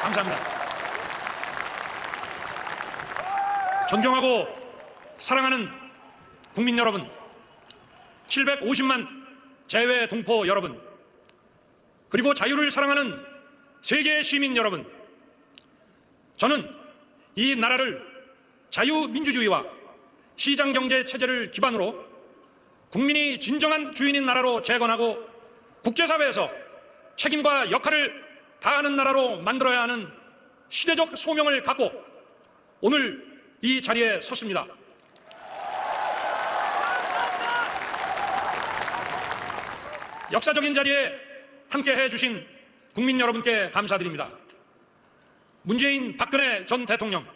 감사합니다. 존경하고 사랑하는 국민 여러분, 750만 재외 동포 여러분, 그리고 자유를 사랑하는 세계 시민 여러분, 저는 이 나라를 자유민주주의와 시장경제 체제를 기반으로 국민이 진정한 주인인 나라로 재건하고 국제사회에서 책임과 역할을 다하는 나라로 만들어야 하는 시대적 소명을 갖고 오늘 이 자리에 섰습니다. 역사적인 자리에 함께 해주신 국민 여러분께 감사드립니다. 문재인 박근혜 전 대통령,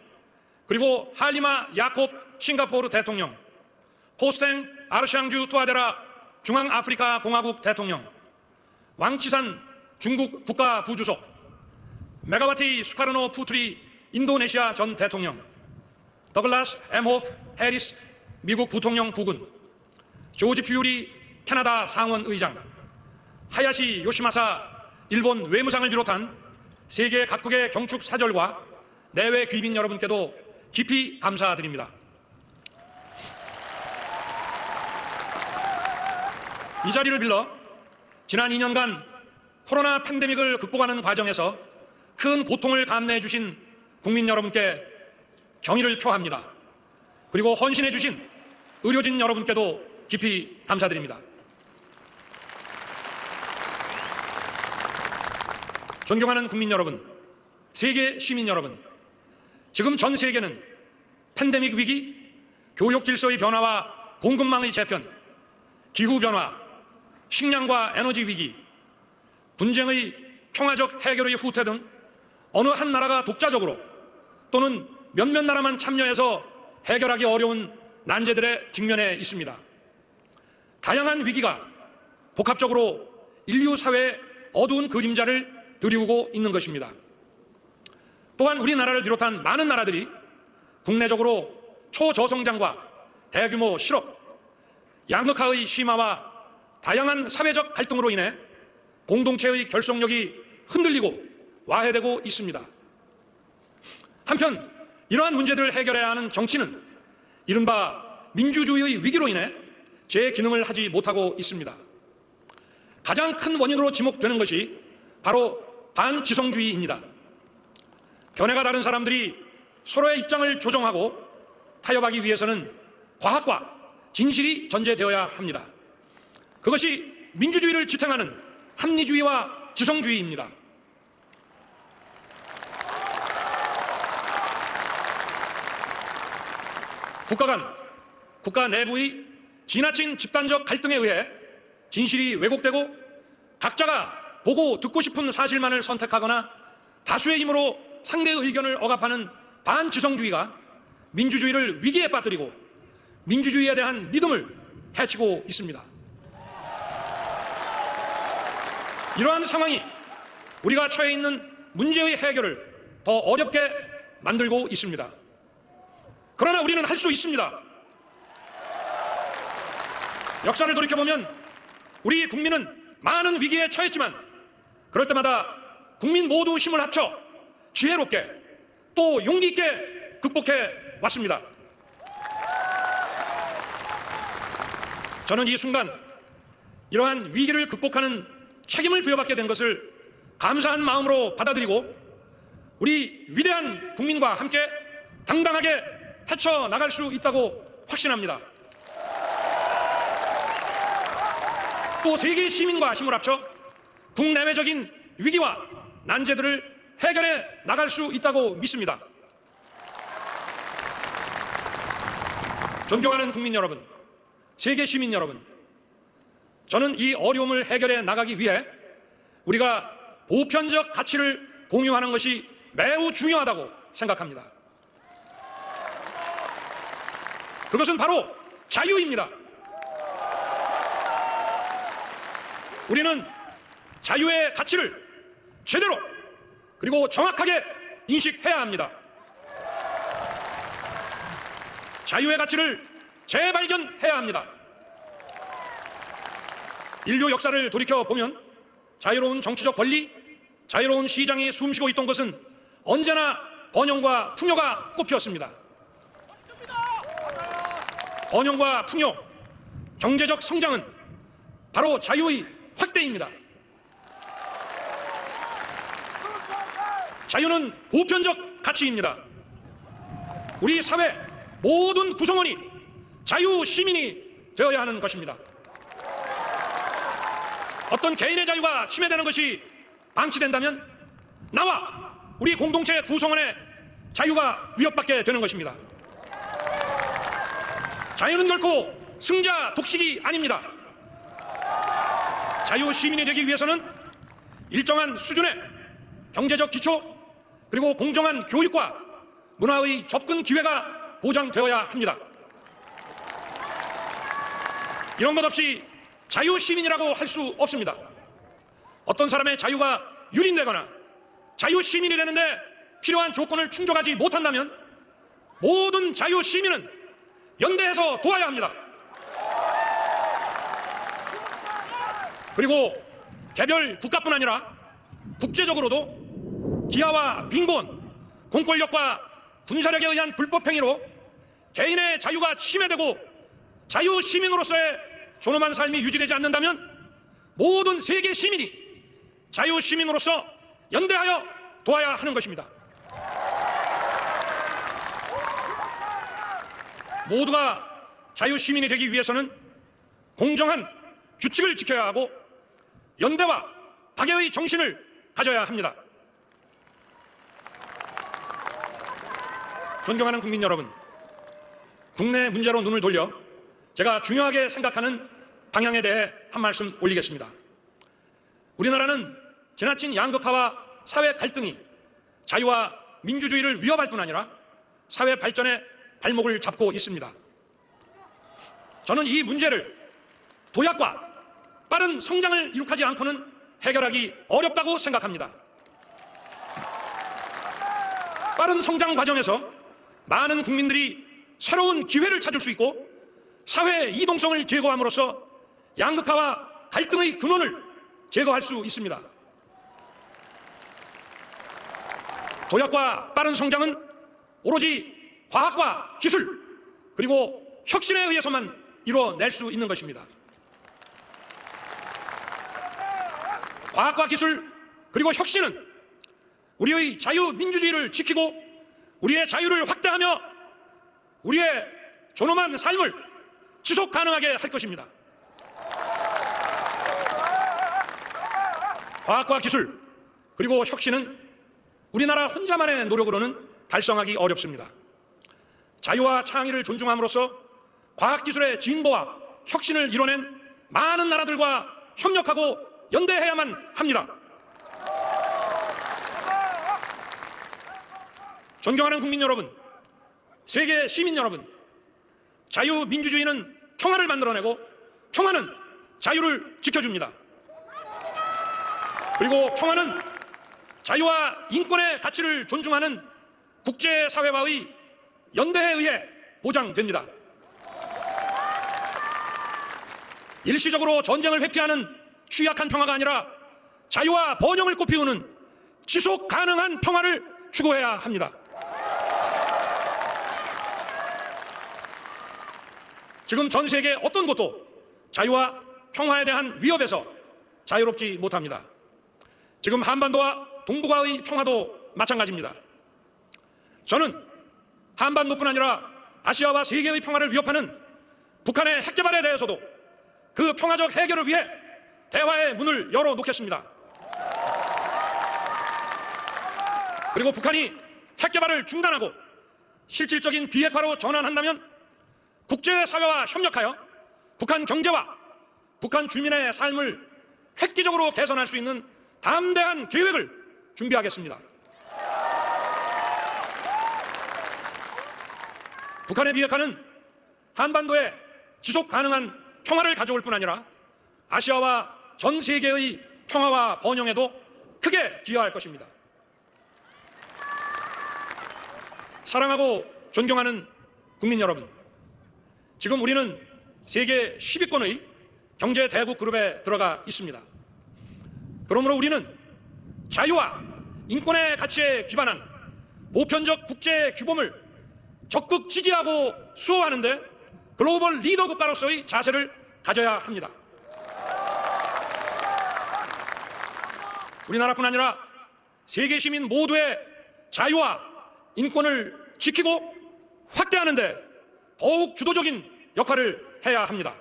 그리고 할리마 야콥 싱가포르 대통령, 포스탱 아르샹주 투아데라 중앙아프리카 공화국 대통령, 왕치산 중국 국가 부주석, 메가바티 수카르노 푸트리 인도네시아 전 대통령, 더글라스 엠호프 해리스 미국 부통령 부군, 조지 퓨리 캐나다 상원 의장, 하야시 요시마사 일본 외무상을 비롯한 세계 각국의 경축 사절과 내외 귀빈 여러분께도 깊이 감사드립니다. 이 자리를 빌러 지난 2년간 코로나 팬데믹을 극복하는 과정에서 큰 고통을 감내해 주신 국민 여러분께 경의를 표합니다. 그리고 헌신해 주신 의료진 여러분께도 깊이 감사드립니다. 존경하는 국민 여러분, 세계 시민 여러분, 지금 전 세계는 팬데믹 위기, 교육 질서의 변화와 공급망의 재편, 기후 변화, 식량과 에너지 위기, 분쟁의 평화적 해결의 후퇴 등 어느 한 나라가 독자적으로 또는 몇몇 나라만 참여해서 해결하기 어려운 난제들에 직면해 있습니다. 다양한 위기가 복합적으로 인류 사회의 어두운 그림자를 드리우고 있는 것입니다. 또한 우리나라를 비롯한 많은 나라들이 국내적으로 초저성장과 대규모 실업, 양극화의 심화와 다양한 사회적 갈등으로 인해 공동체의 결속력이 흔들리고 와해되고 있습니다. 한편 이러한 문제들을 해결해야 하는 정치는 이른바 민주주의의 위기로 인해 제 기능을 하지 못하고 있습니다. 가장 큰 원인으로 지목되는 것이 바로 반지성주의입니다. 견해가 다른 사람들이 서로의 입장을 조정하고 타협하기 위해서는 과학과 진실이 전제되어야 합니다. 그것이 민주주의를 지탱하는 합리주의와 지성주의입니다. 국가 간, 국가 내부의 지나친 집단적 갈등에 의해 진실이 왜곡되고 각자가 보고 듣고 싶은 사실만을 선택하거나 다수의 힘으로 상대의 의견을 억압하는 반지성주의가 민주주의를 위기에 빠뜨리고 민주주의에 대한 믿음을 해치고 있습니다. 이러한 상황이 우리가 처해 있는 문제의 해결을 더 어렵게 만들고 있습니다. 그러나 우리는 할 수 있습니다. 역사를 돌이켜보면 우리 국민은 많은 위기에 처했지만 그럴 때마다 국민 모두 힘을 합쳐 지혜롭게 또 용기 있게 극복해 왔습니다. 저는 이 순간 이러한 위기를 극복하는 책임을 부여받게 된 것을 감사한 마음으로 받아들이고 우리 위대한 국민과 함께 당당하게 헤쳐 나갈 수 있다고 확신합니다. 또 세계 시민과 힘을 합쳐 국내외적인 위기와 난제들을 해결해 나갈 수 있다고 믿습니다. 존경하는 국민 여러분, 세계 시민 여러분, 저는 이 어려움을 해결해 나가기 위해 우리가 보편적 가치를 공유하는 것이 매우 중요하다고 생각합니다. 그것은 바로 자유입니다. 우리는 자유의 가치를 제대로 그리고 정확하게 인식해야 합니다. 자유의 가치를 재발견해야 합니다. 인류 역사를 돌이켜 보면 자유로운 정치적 권리, 자유로운 시장이 숨쉬고 있던 것은 언제나 번영과 풍요가 꽃피었습니다. 번영과 풍요, 경제적 성장은 바로 자유의 확대입니다. 자유는 보편적 가치입니다. 우리 사회 모든 구성원이 자유 시민이 되어야 하는 것입니다. 어떤 개인의 자유가 침해되는 것이 방치된다면 나와 우리 공동체 구성원의 자유가 위협받게 되는 것입니다. 자유는 결코 승자 독식이 아닙니다. 자유 시민이 되기 위해서는 일정한 수준의 경제적 기초 그리고 공정한 교육과 문화의 접근 기회가 보장되어야 합니다. 이런 것 없이 자유 시민이라고 할 수 없습니다. 어떤 사람의 자유가 유린되거나 자유 시민이 되는데 필요한 조건을 충족하지 못한다면 모든 자유 시민은 연대해서 도와야 합니다. 그리고 개별 국가뿐 아니라 국제적으로도 기아와 빈곤, 공권력과 군사력에 의한 불법 행위로 개인의 자유가 침해되고 자유 시민으로서의 존엄한 삶이 유지되지 않는다면 모든 세계 시민이 자유 시민으로서 연대하여 도와야 하는 것입니다. 모두가 자유 시민이 되기 위해서는 공정한 규칙을 지켜야 하고 연대와 박애의 정신을 가져야 합니다. 존경하는 국민 여러분, 국내 문제로 눈을 돌려 제가 중요하게 생각하는 방향에 대해 한 말씀 올리겠습니다. 우리나라는 지나친 양극화와 사회 갈등이 자유와 민주주의를 위협할 뿐 아니라 사회 발전의 발목을 잡고 있습니다. 저는 이 문제를 도약과 빠른 성장을 이룩하지 않고는 해결하기 어렵다고 생각합니다. 빠른 성장 과정에서 많은 국민들이 새로운 기회를 찾을 수 있고 사회 이동성을 제거함으로써 양극화와 갈등의 근원을 제거할 수 있습니다. 도약과 빠른 성장은 오로지 과학과 기술 그리고 혁신에 의해서만 이루어낼 수 있는 것입니다. 과학과 기술 그리고 혁신은 우리의 자유민주주의를 지키고 우리의 자유를 확대하며 우리의 존엄한 삶을 지속 가능하게 할 것입니다. 과학과 기술 그리고 혁신은 우리나라 혼자만의 노력으로는 달성하기 어렵습니다. 자유와 창의를 존중함으로써 과학기술의 진보와 혁신을 이뤄낸 많은 나라들과 협력하고 연대해야만 합니다. 존경하는 국민 여러분, 세계 시민 여러분, 자유민주주의는 평화를 만들어내고 평화는 자유를 지켜줍니다. 그리고 평화는 자유와 인권의 가치를 존중하는 국제사회와의 연대에 의해 보장됩니다. 일시적으로 전쟁을 회피하는 취약한 평화가 아니라 자유와 번영을 꽃피우는 지속 가능한 평화를 추구해야 합니다. 지금 전 세계 어떤 곳도 자유와 평화에 대한 위협에서 자유롭지 못합니다. 지금 한반도와 동북아의 평화도 마찬가지입니다. 저는 한반도뿐 아니라 아시아와 세계의 평화를 위협하는 북한의 핵 개발에 대해서도 그 평화적 해결을 위해 대화의 문을 열어 놓겠습니다. 그리고 북한이 핵 개발을 중단하고 실질적인 비핵화로 전환한다면 국제사회와 협력하여 북한 경제와 북한 주민의 삶을 획기적으로 개선할 수 있는 담대한 계획을 준비하겠습니다. 북한의 비핵화는 한반도에 지속 가능한 평화를 가져올 뿐 아니라 아시아와 전 세계의 평화와 번영에도 크게 기여할 것입니다. 사랑하고 존경하는 국민 여러분, 지금 우리는 세계 10위권의 경제 대국 그룹에 들어가 있습니다. 그러므로 우리는 자유와 인권의 가치에 기반한 보편적 국제 규범을 적극 지지하고 수호하는데 글로벌 리더 국가로서의 자세를 가져야 합니다. 우리나라뿐 아니라 세계 시민 모두의 자유와 인권을 지키고 확대하는 데 더욱 주도적인 역할을 해야 합니다.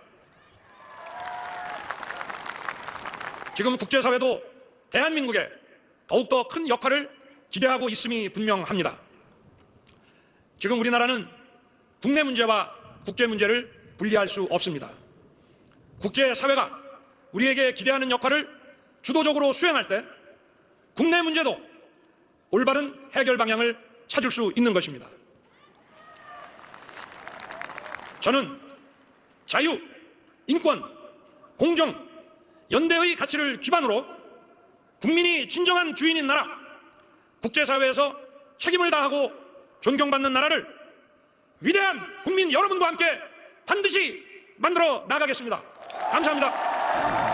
지금 국제사회도 대한민국에 더욱더 큰 역할을 기대하고 있음이 분명합니다. 지금 우리나라는 국내 문제와 국제 문제를 분리할 수 없습니다. 국제사회가 우리에게 기대하는 역할을 주도적으로 수행할 때 국내 문제도 올바른 해결 방향을 찾을 수 있는 것입니다. 저는 자유, 인권, 공정, 연대의 가치를 기반으로 국민이 진정한 주인인 나라, 국제사회에서 책임을 다하고 존경받는 나라를 위대한 국민 여러분과 함께 반드시 만들어 나가겠습니다. 감사합니다.